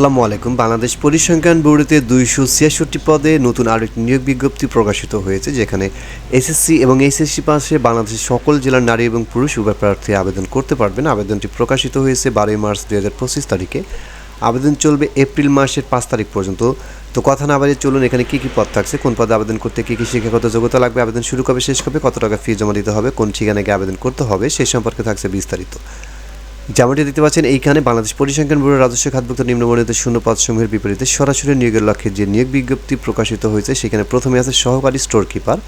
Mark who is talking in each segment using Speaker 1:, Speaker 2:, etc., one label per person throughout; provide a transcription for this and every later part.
Speaker 1: আসসালামু আলাইকুম। বাংলাদেশ পরিসংখ্যান ব্যুরোতে দুইশো ছিয়াষট্টি পদে নতুন আরেকটি নিয়োগ বিজ্ঞপ্তি প্রকাশিত হয়েছে, যেখানে এসএসসি এবং এইচএসসি পাশে বাংলাদেশের সকল জেলার নারী এবং পুরুষ উভয় প্রার্থী আবেদন করতে পারবেন। আবেদনটি প্রকাশিত হয়েছে বারোই মার্চ দুই হাজার পঁচিশ তারিখে। আবেদন চলবে এপ্রিল মাসের পাঁচ তারিখ পর্যন্ত। তো কথা না বাড়িয়ে চলুন, এখানে কী কী পদ থাকছে, কোন পদে আবেদন করতে কী কী শিক্ষাগত যোগ্যতা লাগবে, আবেদন শুরু কবে, শেষ কবে, কত টাকা ফি জমা দিতে হবে, কোন ঠিকানাকে আবেদন করতে হবে সেই সম্পর্কে থাকছে বিস্তারিত। যেমনটি দেখতে পাচ্ছেন, এইখানে বাংলাদেশ পরিসংখ্যান ব্যুরো রাজস্ব খাতভুক্ত নিম্নবর্ণিত শূন্য পদসমূহের বিপরীতে সরাসরি নিয়োগের লক্ষ্যে যে নিয়োগ বিজ্ঞপ্তি প্রকাশিত হয়েছে, সেখানে প্রথমে আছে সহকারী স্টোর কিপার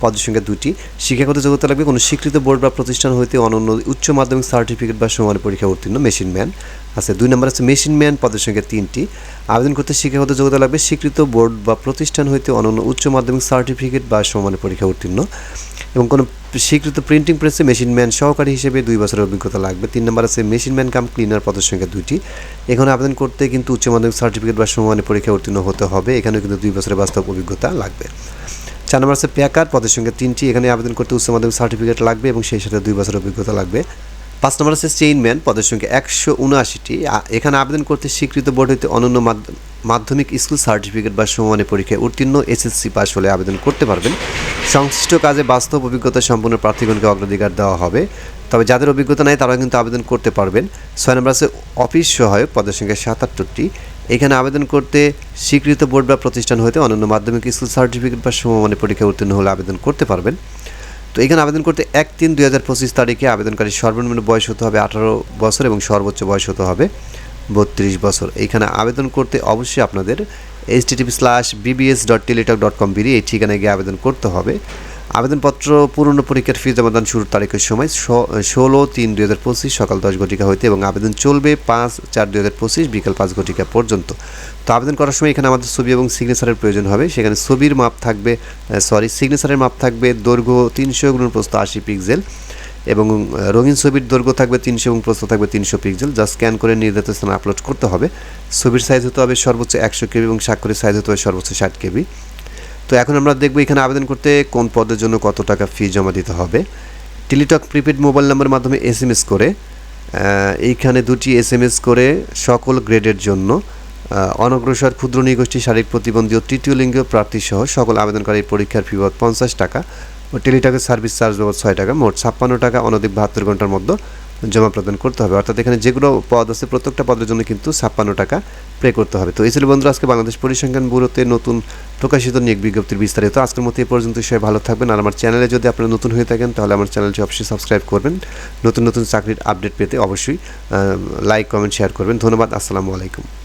Speaker 1: পদের সংখ্যা দুটি। শিক্ষাগত যোগ্যতা লাগবে কোনো স্বীকৃত বোর্ড বা প্রতিষ্ঠান হইতে অনন্য উচ্চ মাধ্যমিক সার্টিফিকেট বা সমান পরীক্ষা উত্তীর্ণ মেশিন ম্যান আছে দুই নম্বর আছে মেশিন ম্যান পদের সংখ্যা তিনটি। আবেদন করতে শিক্ষাগত যোগ্যতা লাগবে স্বীকৃত বোর্ড বা প্রতিষ্ঠান হইতে অনন্য উচ্চ মাধ্যমিক সার্টিফিকেট বা সমান পরীক্ষা উত্তীর্ণ। এবং কোনো স্বীকৃত প্রিন্টিং প্রেসে মেশিন ম্যান সহকারী হিসেবে দুই বছরের অভিজ্ঞতা লাগবে। তিন নম্বর আছে মেশিন ম্যান কাম ক্লিনার পদের সংখ্যা দুইটি। এখানে আবেদন করতে কিন্তু উচ্চ মাধ্যমিক সার্টিফিকেট বা সমমানের পরীক্ষা উত্তীর্ণ হতে হবে। এখানেও কিন্তু দুই বছরের বাস্তব অভিজ্ঞতা লাগবে। চার নম্বর আছে প্যাকার পদের সংখ্যা তিনটি। এখানে আবেদন করতে উচ্চ মাধ্যমিক সার্টিফিকেট লাগবে এবং সেই সাথে দুই বছরের অভিজ্ঞতা লাগবে। পাঁচ নম্বর আছে চেইনম্যান পদের সংখ্যা একশো উনআশিটি। এখানে আবেদন করতে স্বীকৃত বোর্ড হইতে অনন্য মাধ্যমিক স্কুল সার্টিফিকেট বা সমমানের পরীক্ষায় উত্তীর্ণ এসএসসি পাস হলে আবেদন করতে পারবেন। সংশ্লিষ্ট কাজে বাস্তব অভিজ্ঞতা সম্পন্ন প্রার্থীগণকে অগ্রাধিকার দেওয়া হবে। তবে যাদের অভিজ্ঞতা নাই তারা কিন্তু আবেদন করতে পারবেন। ছয় নম্বর আছে অফিস সহায়ক, পদের সংখ্যা সাতাত্তরটি। এখানে আবেদন করতে স্বীকৃত বোর্ড বা প্রতিষ্ঠান হতে অনন্য মাধ্যমিক স্কুল সার্টিফিকেট বা সমমানের পরীক্ষায় উত্তীর্ণ হলে আবেদন করতে পারবেন। তো এখানে আবেদন করতে এক তিন দুই হাজার পঁচিশ তারিখে আবেদনকারী সর্বনিম্ন বয়স হতে হবে আঠারো বছর এবং সর্বোচ্চ বয়স হতে হবে বত্রিশ বছর। এইখানে আবেদন করতে অবশ্যই আপনাদের H TTP slash BBS dot Teletalk dot com BD এই ঠিকানায় গিয়ে আবেদন করতে হবে। আবেদনপত্র পূর্ণ পরীক্ষার ফি জমাদান শুরুর তারিখের সময় ষোলো তিন দুই হাজার পঁচিশ সকাল দশ ঘটিকা হইতে এবং আবেদন চলবে পাঁচ চার দুই হাজার পঁচিশ বিকাল পাঁচ ঘটিকা পর্যন্ত। তো আবেদন করার সময় এখানে আমাদের ছবি এবং সিগনেচারের প্রয়োজন হবে। সেখানে ছবির মাপ থাকবে সরি সিগনেচারের মাপ থাকবে দৈর্ঘ্য তিনশো গুণ প্রস্থ আশি পিক্সেল এবং রঙিন ছবির দৈর্ঘ্য থাকবে তিনশো এবং প্রস্থ থাকবে তিনশো পিক্সেল যা স্ক্যান করে নির্ধারিত স্থানে আপলোড করতে হবে। ছবির সাইজ হতে হবে সর্বোচ্চ একশো কেবি এবং স্বাক্ষরের সাইজ হতে হবে সর্বোচ্চ ষাট কেবি। তো এখন আমরা দেখব এখানে আবেদন করতে কোন পদের জন্য কত টাকা ফি জমা দিতে হবে। টেলিটক প্রিপেড মোবাইল নাম্বারের মাধ্যমে এস এম এস করে এইখানে দুটি এস এম এস করে সকল গ্রেডের জন্য অনগ্রসর ক্ষুদ্র নিগোষ্ঠী, শারীরিক প্রতিবন্ধী ও তৃতীয় লিঙ্গীয় প্রার্থী সহ সকল আবেদনকারী পরীক্ষার ফি পঞ্চাশ টাকা ও টেলিটকের সার্ভিস চার্জ বাবদ ছয় টাকা, মোট ছাপ্পান্ন টাকা, অনধিক বাহাত্তর ঘণ্টার মধ্যে জমা প্রদান করতে হবে। অর্থাৎ এখানে যেগুলো পদ আছে, প্রত্যেকটা পদের জন্য কিন্তু ছাপ্পান্ন টাকা পে করতে হবে। তো এই ছিল বন্ধুরা, আজকে বাংলাদেশ পরিসংখ্যান ব্যুরোতে নতুন প্রকাশিত নিয়োগ বিজ্ঞপ্তির বিস্তারিত। আজকের মতো এই পর্যন্ত সবাই ভালো থাকবেন। আর আমার চ্যানেলে যদি আপনারা নতুন হয়ে থাকেন, তাহলে আমার চ্যানেলটি অবশ্যই সাবস্ক্রাইব করবেন। নতুন নতুন চাকরির আপডেট পেতে অবশ্যই লাইক কমেন্ট শেয়ার করবেন। ধন্যবাদ, আসসালামু আলাইকুম।